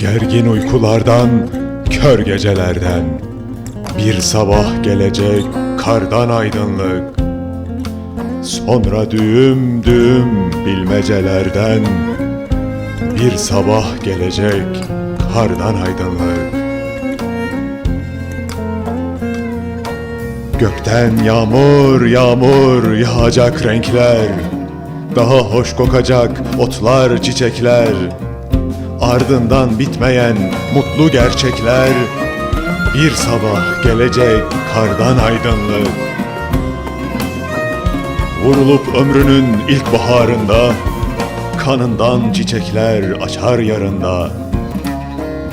Gergin uykulardan, kör gecelerden. Bir sabah gelecek kardan aydınlık. Sonra düğüm düğüm bilmecelerden. Bir sabah gelecek kardan aydınlık. Gökten yağmur yağmur yağacak renkler. Daha hoş kokacak otlar çiçekler Ardından bitmeyen mutlu gerçekler Bir sabah gelecek kardan aydınlık. Vurulup ömrünün ilk baharında Kanından çiçekler açar yarında.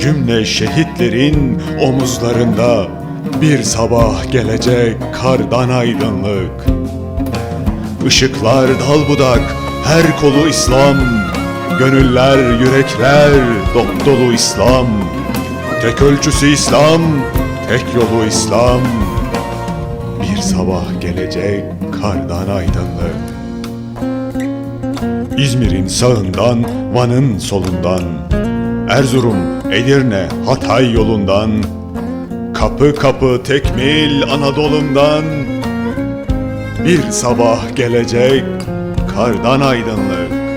Cümle şehitlerin omuzlarında Bir sabah gelecek kardan aydınlık. Işıklar dal budak, her kolu İslam Gönüller, yürekler, dop dolu İslam. Tek ölçüsü İslam, tek yolu İslam. Bir sabah gelecek kardan aydınlık. İzmir'in sağından, Van'ın solundan. Erzurum, Edirne, Hatay yolundan. Kapı kapı tekmil Anadolu'ndan. Bir sabah gelecek kardan aydınlık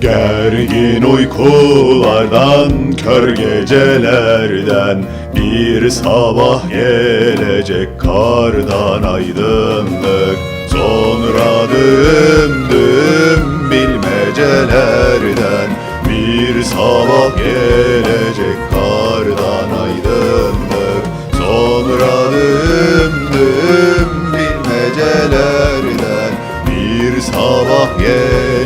Gergin uykulardan, kör gecelerden Bir sabah gelecek kardan aydınlık. Sonra düm düm bilmecelerden Bir sabah gelecek kardan aydınlık. Sonra düm düm bilmecelerden Bir sabah gelecek